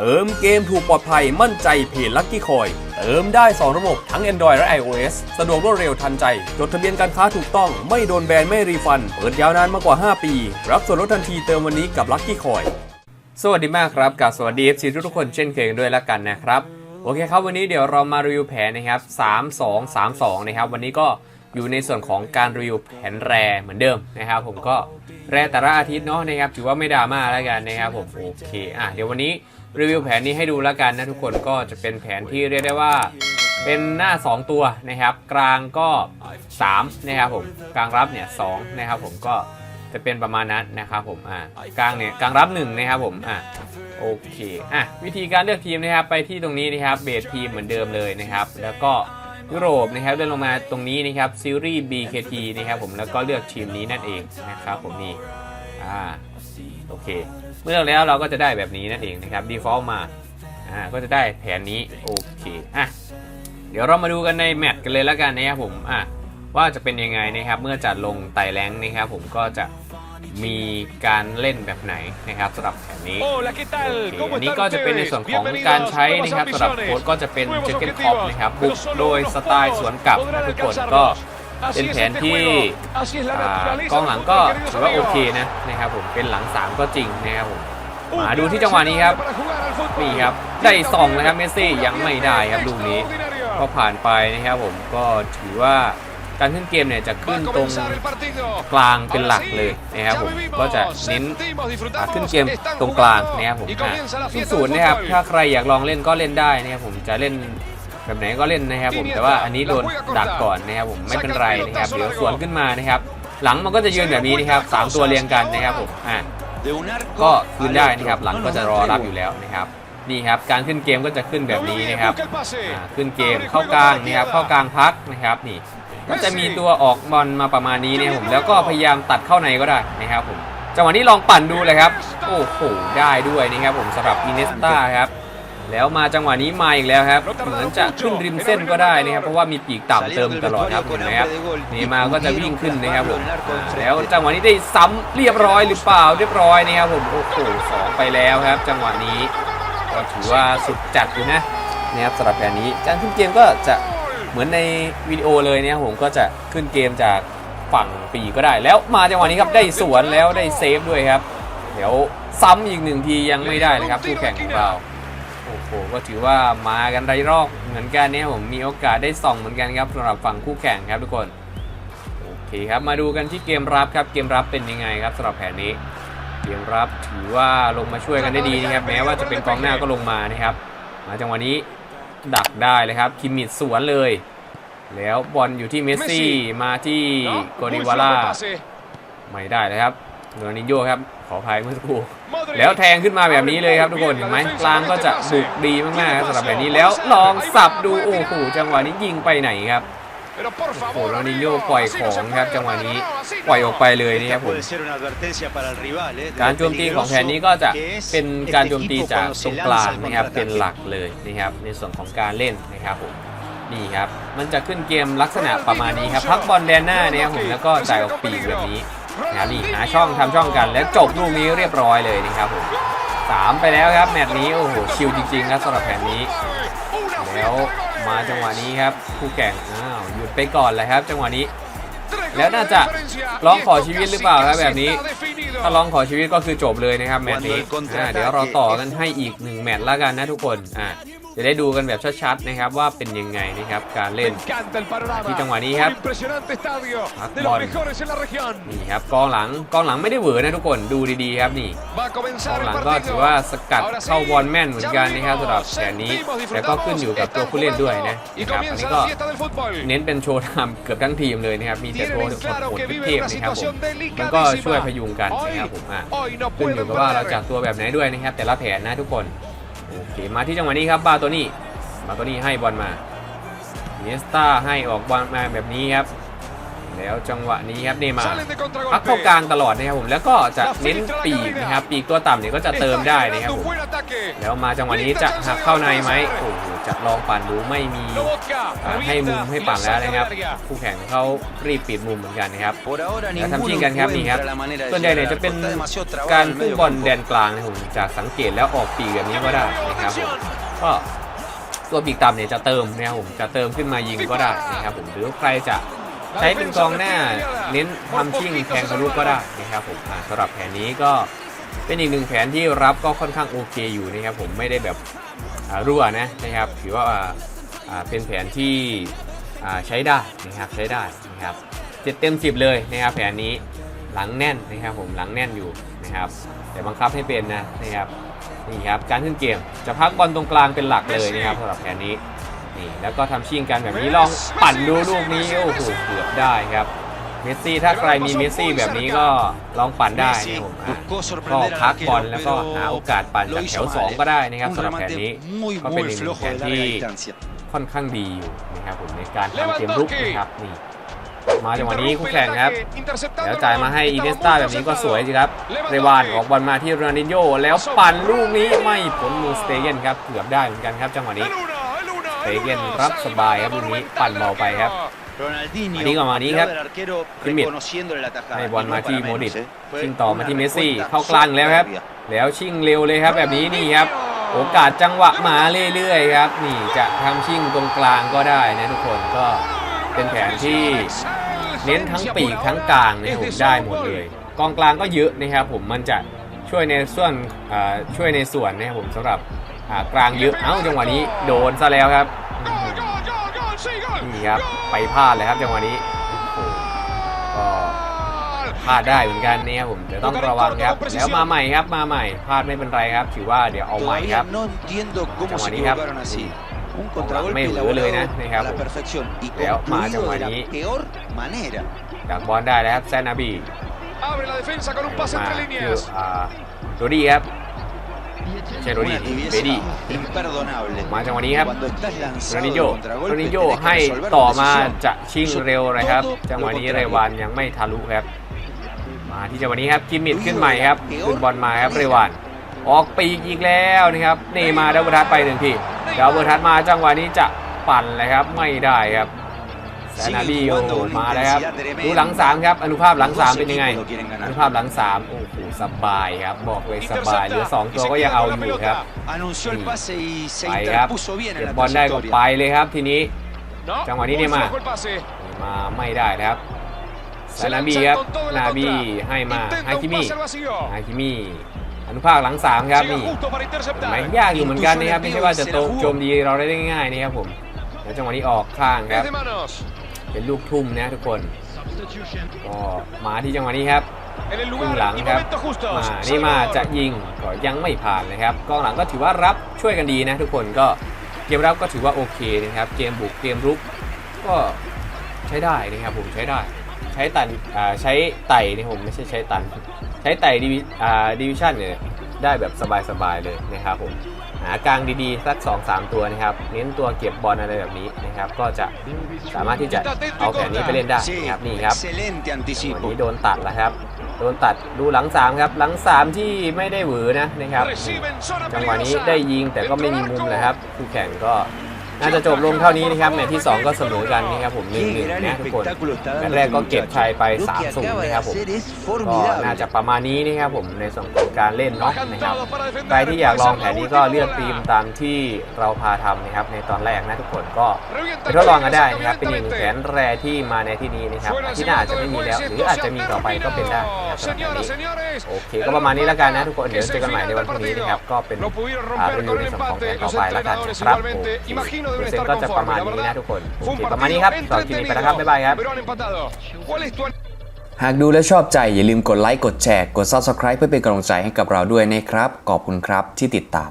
เติมเกมถูกปลอดภัยมั่นใจเพจลั c กี้คอย เติมได้ 2 ระบบทั้ง Android และ iOS สะดวกรวดเร็วทันใจ จดทะเบียนการค้าถูกต้องไม่โดนแบนไม่รีฟัน เปิดยาวนานมากกว่า 5 ปี รับส่วนลดทันทีเติมวันนี้กับลั c กี้คอย สวัสดีมากครับกับสวัสดี FC ทุกๆคนเช่นเคยด้วยแล้วกันนะครับ โอเคครับวันนี้เดี๋ยวเรามารีวิวแผนนะครับ 3 2 3 2 นะครับ วันนี้ก็อยู่ในส่วนของการรีวิวแผนแรเหมือนเดิมนะครับ ผมก็ แรแต่ละอาทิตย์เนาะนะครับถือว่าไม่ดราม่าแล้วกันนะครับผมโอเคอะเดี๋ยววันนี้รีวิวแผนนี้ให้ดูแล้วกันนะทุกคนก็จะเป็นแผนที่เรียกได้ว่าเป็นหน้า 2 ตัวนะครับ กลางก็ 3 นะครับผมกลางรับเนี่ยสนะครับผมก็จะเป็นประมาณนั้นนะครับผมอ่ากลางเนี่ยกลางรับ1นะครับผมอะโอเคอะวิธีการเลือกทีมนะครับไปที่ตรงนี้นะครับเบสทีมเหมือนเดิมเลยนะครับ แล้วก็ ยุโรปนะครับเดินลงมาตรงนี้นะครับซีรีส์ BKT นะครับผมแล้วก็เลือกทีมนี้นั่นเองนะครับผมนี่อ่าโอเค เมื่อเลือกแล้วเราก็จะได้แบบนี้นั่นเองนะครับ default มาอ่าก็จะได้แผนนี้โอเคอะเดี๋ยวเรามาดูกันในแมตช์กันเลยแล้วกันนะครับผมอะว่าจะเป็นยังไงนะครับเมื่อจัดลงไต่แรงนะครับผมก็จะ มีการเล่นแบบไหนนะครับสำหรับแผนนี้ Hola, ¿qué tal? โอเค ¿Cómo อันนี้ están ก็จะเป็นใน ustedes? ส่วนของ Bienvenidos การใช้ a นะครับ nuevas สำหรับ ambiciones. โค้ดก็จะเป็น Nuevos เจเกน objetivos, คอปนะครับบุ pero ก solo โดย unos สไตล์ pocos สวนกลับ podrán นะทุกคน alcanzarlos. ก็ Así เป็น es แผน este ที่ juego. Así es la อ่า naturaleza กองหลังก็ del fútbol, ถือว่า queridos โอเค amigos. นะนะครับผมเป็นหลัง 3 ก็จริงนะครับผม Un มาดู gran ที่จังหวะนี้ครับ para jugar al fútbol. นี่ครับได้สองนะครับเมสซี่ยังไม่ได้ครับลูกนี้ Extraordinario. ก็ผ่านไปนะครับผมก็ถือว่า การขึ้นเกมเนี่ยจะ Va ขึ้น a ตรง comenzar el partido. กลางเป็นหลักเลยนะครับผมก็จะเน้นอ่าขึ้นเกมตรงกลางนะครับผมอะที่ศูนย์นะครับถ้าใครอยากลองเล่นก็เล่นได้นะครับผมจะเล่นแบบไหนก็เล่นนะครับผมแต่ว่าอันนี้โดนดักก่อนนะครับผมไม่เป็นไรนะครับเดี๋ยวสวนขึ้นมานะครับ หลังมันก็จะยืนแบบนี้นะครับสามตัวเรียงกันนะครับผมอะ de un arco ก็คืนได้นะครับ al หลัง otro. ก็ No จะ nos ร da อรับ tregua. อยู่แล้วนะครับนี่ครับการขึ้นเกมก็จะขึ้นแบบนี้นะครับ Busca el pase. อ่าขึ้นเกมเข้ากลางนะครับเข้ากลางพักนะครับนี่ ก็จะมีตัวออกบอลมาประมาณนี้นะครับผมแล้วก็พยายามตัดเข้าในก็ได้นะครับผมจังหวะนี้ลองปั่นดูเลยครับ โอ้โหได้ด้วยนะครับผมสำหรับอินเนสตาครับแล้วมาจังหวะนี้มาอีกแล้วครับ เหมือนจะขึ้นริมเส้นก็ได้นะครับ เพราะว่ามีปีกต่ำเติมตลอดครับเห็นไหมครับนี่มาก็จะวิ่งขึ้นนะครับผมอ่าแล้วจังหวะนี้ได้ซ้ำเรียบร้อยหรือเปล่าเรียบร้อยนะครับผมโอ้โหสองไปแล้วครับ จังหวะนี้ก็ถือว่าสุดจัดอยู่นะนะครับสำหรับแผนนี้การขึ้นเกมก็จะ เหมือนในวิดีโอเลยเนี่ยผมก็จะขึ้นเกมจากฝั่งปีก็ได้ แล้วมาจังหวะนี้ครับได้สวนแล้วได้เซฟด้วยครับ เดี๋ยวซ้ำอีกหนึ่งทียังไม่ได้นะครับคู่แข่งของเราโอ้โหก็ถือว่ามากันไรรอบเหมือนกันเนี่ยผมมีโอกาสได้ส่องเหมือนกันครับสำหรับฝั่งคู่แข่งครับทุกคนโอเคครับมาดูกันที่เกมรับครับเกมรับเป็นยังไงครับสำหรับแผนนี้เกมรับถือว่าลงมาช่วยกันได้ดีนะครับแม้ว่าจะเป็นกองหน้าก็ลงมานะครับมาจังหวะนี้ ดักได้เลยครับ คิมมิดสวนเลย แล้วบอลอยู่ที่เมสซี่มาที่ No, โก muy ดิ flojo วาร่า el pase. ไม่ได้เลยครับโรนัลดินโญ่ครับ ขออภัยเมื่อสักครู่ Modric. แล้วแทงขึ้นมาแบบนี้เลยครับทุกคนเห็นไหมกลางก็จะบุกดีมากๆครับสำหรับแบบนี้แล้วลองสับดูโอ้โหจังหวะนี้ยิงไปไหนครับ Pero por โอ้โห favor, โรนัลดินโญ่ amigo, ปล่อย así ข no อง se ครับ puede, จังหวะนี้ no, así no. ปล่อยออกไปเลยนี่ครับผม Puede ser una advertencia para el rival, ¿eh? de การ lo โจมตีของแผนนี้ก็จะ peligroso que es เป็นการ este โจมตี equipo จาก cuando ตรง se กลาง lanza el นะครับเป็น contraataque. หลักเลยนะครับในส่วนของการเล่นนะครับผมนี่ครับมันจะขึ้นเกมลักษณะประมาณนี้ครับพักบอลแดนหน้าเนี่ยครับผมแล้วก็จ่ายออกปีกแบบนี้นะครับนี่หาช่องทำช่องกันแล้วจบลูกนี้เรียบร้อยเลยนะครับผมสามไปแล้วครับแมตช์นี้โอ้โหชิลจริงๆครับสำหรับแผนนี้แล้ว มาจังหวะนี้ครับคู่แข่งอ้าวหยุดไปก่อนเลยครับ จังหวะนี้ แล้วน่าจะร้องขอชีวิตหรือเปล่าครับแบบนี้ ถ้าร้องขอชีวิตก็คือจบเลยนะครับแมตช์นี้อ่าเดี๋ยวเราต่อกันให้อีกหนึ่งแมตช์แล้วกันนะทุกคนอ่าจะได้ดูกันแบบชัดๆนะครับว่าเป็นยังไงนะครับการ Me เล่น encanta el panorama. Aquí tengo a Un Nihab. impresionante estadio Ah, de los ball. mejores en la región. นี่ครับกองหลังกองหลังไม่ได้เหวอนะทุกคนดูดีๆครับนี่ Va a ก comenzar อง el หลังก็ partido. ถือว่าสกัด Ahora sí, เข้าบอลแม่นเหมือนกันนะครับ ya สำหรับ vivimos, แผนนี้ sentimos, แล้วก็ขึ้นอยู่กับตัวผู้เล่นด้วยนะ Y นะครับอัน comienza นี้ la ก็ fiesta del fútbol. เน้นเป็นโชว์ทำเกือบทั้งทีมเลยนะครับมีแต่ Tienen โชว์ en claro โหด que ๆ viven เทพ una ๆนะครับผม situación มันก็ช่วย delicadísima. พยุงกัน Hoy, นะครับผมอะ hoy no ขึ้นอยู่ pueden กับว่าเรา perder. จัดตัวแบบไหนด้วยนะครับแต่ละแผนนะทุกคน โอเคมาที่จังหวะนี้ครับบาโตนี่บาโตนี่ให้บอลมาเนสตาให้ออกบอลมาแบบนี้ครับ แล้วจังหวะนี้ครับเนย์มาร์ Salen de พัก contragolpe. เข้ากลางตลอดนะครับผมแล้วก็จะเน้นปีกนะครับปีกตัวต่ำเนี่ยก็จะเติมได้นะครับ Está ผม generando un buen ataque. แล้วมาจังหวะนี้จะหักเข้าในไหมโอ้โห จะลองปั่นดูไม่มีให้มุมให้ปั่นแล้วนะครับ คู่แข่งเขารีบปิดมุมเหมือนกันนะครับแล้วทำชิงกันครับนี่ครับส่วนใหญ่เนี่ยจะเป็นการ en el พุ่งบอลแดนกลางนะผมจากสังเกตแล้วออกปีกแบบนี้ก็ได้นะครับผมก็ตัวปีกต่ำเนี่ยจะเติมนะครับผมจะเติมขึ้นมายิงก็ได้นะครับผมหรือใครจะใช้เป็นกองหน้าเน้นทำชิ่งแทงทะลุก็ได้นะครับผมสำหรับแผนนี้ก็เป็นอีกหนึ่งแผนที่รับก็ค่อนข้างโอเคอยู่นะครับผมไม่ได้แบบ รั่วนะนะครับถือว่าเป็นแผนที่ใช้ได้นะครับใช้ได้นะครับเจ็ดเต็มสิบเลยนะครับแผนนี้หลังแน่นนะครับผมหลังแน่นอยู่นะครับแต่บังคับให้เป็นนะนะครับนี่ครับการขึ้นเกมจะพักบอลตรงกลางเป็นหลักเลยนะครับสำหรับแผนนี้นี่แล้วก็ทำชิ่งกันแบบนี้ลองปั่นดูลูกนี้โอ้โหเกือบได้ครับ เมสซี่ถ้าใครมีเมสซี่แบบนี้ก็ลองปั่นได้นะครับผมอะ buscó ก็ sorprender พัก al บอล arquero, แล้วก็ pero หาโอกาสปั่นจากแถว lo hizo 2ก็ mal, ได้ ¿eh? นะครับ Un สำหรับแผน remate นี้ muy, ก็เป็น muy อีกหนึ่ง flojo แผน de larga ที่ distancia. ค่อนข้างดีอยู่นะครับผมในการทำเกมรุกนะครับนี่มาจังหวะนี้คู่แข่งครับแล้วจ่ายมาให้อีเนสตาแบบนี้ก็สวยสิครับเรวานออกบอลมาที่โรนัลดินโญ่แล้วปั่นลูกนี้ไม่ผลมือสเตเกนครับเกือบได้เหมือนกันครับจังหวะนี้ El ส una, el una, เต el เกน uno. รับสบายครับลูกนี้ปั่นเบาไปครับ Ronaldinho, Digo, Maní, al lado del arquero, Kimmich. reconociéndole la tajada. ให้ y บอล no มา para ที่ menos, โมดิต ¿eh? Fue ชิงต่อมา una ที่เมสซี่ respuesta เข้ากลางแล้วครับ soberbia. แล้วชิงเร็วเลยครับ แบบนี้นี่ครับ โอกาสจังหวะมาเรื่อยๆครับ นี่จะทำชิงตรงกลางก็ได้นะทุกคนก็เป็นแผนที่เน้นทั้งปีกทั้งกลางนะครับผมได้หมดเลย กองกลางก็เยอะนะครับผมมันจะช่วยในส่วนอ่าช่วยในส่วนนะครับผมสำหรับอ่ากลางเยอะเอ้าจังหวะนี้โดนซะแล้วครับ นี่ครับ ไปพลาดเลยครับจังหวะนี้โอ้โหก็พลาดได้เหมือนกันเนี่ยผมเดี๋ยวต้องระวังครับแล้วมาใหม่ครับมาใหม่พลาดไม่เป็นไรครับ ถือว่าเดี๋ยวเอาใหม่ค Todavía รับ no entiendo cómo Chamo se Maní, ครับ equivocaron así. Un Vamos, contragolpe me elaborado duele, ¿no? a la Digamos. perfección y Pero, más, concluido Chamo de la Maní. peor manera. ดักบอลได้แล้วครับแซนนาบี Abre la defensa con un pase มา entre คือ líneas. อ่าโรดี้ครับ ไม่ใช่โรดี้ Una เบ tibieza ดี้ imperdonable. มาจังหวะนี้ครับ Cuando estás โร lanzado นิ de โย contragolpe, โรนิโย tenés que ให้ resolver ต่อ con มา decisión. จะชิงเร็วเลยครับ Todo จังหวะนี้ lo เร contrario. วานยังไม่ทะลุครับ มาที่จังหวะนี้ครับกิมมิดขึ้นใหม่ครับขึ้นบอลมาครับเรวานออกปีกอีกแล้วนะครับนี่มาดับเบิลทัชไปหนึ่งทีดับเบิลทัชมาจังหวะนี้จะปั่นเลยครับไม่ได้ครับ แซนาบีโอ้โหมาแล้วครับดูหลังสามครับอนุภาพหลังสามเป็นยังไง Los equipos lo quieren อนุ ganar. ภาพหลังสามโอ้โหสบายครับบอกเลยสบายเหลือสอง Intercepta y ตัว se ก็ยัง queda เอา con อ la ยู่ครับ pelota. Anunció el Sí. pase y se ไปครับ interpuso bien เก็ en บ la บอลได้ก็ไป trayectoria. เลยครับทีนี้ No, Chamo Maní, muy Neymar. flojo el pase. มาไม่ได้นะครับซานาบีครับนาบีให้มา Intenta ฮา un คิมิ pase al vacío. ฮาคิมิอนุภาคหลังสามครับ Llega นี่ justo para เห็น interceptar. ไหมยากอยู่เหมือนกันนะครับไม่ใช่ว่าจะโตโจมดีเราได้ง่ายๆนะครับผมแล้วจังหวะนี้ออกข้างครับ Es de manos. เป็นลูกทุ่มนะทุกคนก็มาที่จังหวะนี้ครับ En el ครึ่ง lugar หลัง y ครับ momentos justos. มานี่มา Salvador. จะยิงก็ยังไม่ผ่านนะครับกองหลังก็ถือว่ารับช่วยกันดีนะ ทุกคนก็เกมรับก็ถือว่าโอเคนะครับ เกมบุกเกมรุกก็ใช้ได้นะครับผมใช้ได้ใช้ตันอ่าใช้ไต่นี่ผมไม่ใช่ใช้ตัน ใช้ไต่ดิวิอ่าดิวิชั่นเนี่ยได้แบบสบายๆเลยนะครับผม หากลางดีๆ สัก 2 3 ตัวนะครับ เน้นตัวเก็บบอลอะไรแบบนี้นะครับ ก็จะสามารถที่จะเอาแผนนี้ไปเล่นได้ Sí, นะครับนี่ครับ excelente จังหวะ anticipo. นี้โดนตัดแล้วครับ โดนตัดดูหลังสามครับ หลังสามที่ไม่ได้หวือนะนะครับ Recibe en zona จังหวะนี้ peligrosa. ได้ยิงแต่ก็ไม่มีมุมเลยครับคู่แข่งก็ น่าจะจบลงเท่านี้นะครับแมตช์ที่ 2 ก็เสมอกันนะครับผมหนึ่งหนึ่งนะทุกคนแมตช์แรกก็เก็บชัยไป3 0 acaba de นะครับผมก็น่าจะประมาณนี้นะครับผมในส่วนของการเล่นเนาะนะครับใครที่อยากลองแผนนี้ก็เลือกทีมตามที่เราพาทำนะครับในตอนแรกนะทุกคนก็ไปทดลองกันได้นะครับเป็นอีกหนึ่งแผนแรที่มาในที่นี้นะครับที่หน้าอาจจะไม่มีแล้ว หรืออาจจะมีต่อไปก็เป็นได้นะครับสำหรับนี้โอเค ก็ประมาณนี้แล้วกันนะทุกคนเดี๋ยวเจอกันใหม่ในวันพรุ่งนี้นะครับก็เป็นอารีวิว con ในส่วนของแผนต่อไปแล้วกันครับโอ igualmente เค imagino เปอ deben ร์เซ็น estar ต์ก็จะประมาณ conformes, la นี้นะ verdad. ทุกคนโอ Fue เค un ประมาณนี้ partido ครับสำหรับคลิปนี้ไปแล้วครับบ๊ายบายครับ pero han empatado. ¿Cuál es tu หากดูแล้วชอบใจอย่าลืมกดไลค์กดแชร์กด Subscribe เพื่อเป็นกำลังใจให้กับเราด้วยนะครับ ขอบคุณครับที่ติดตาม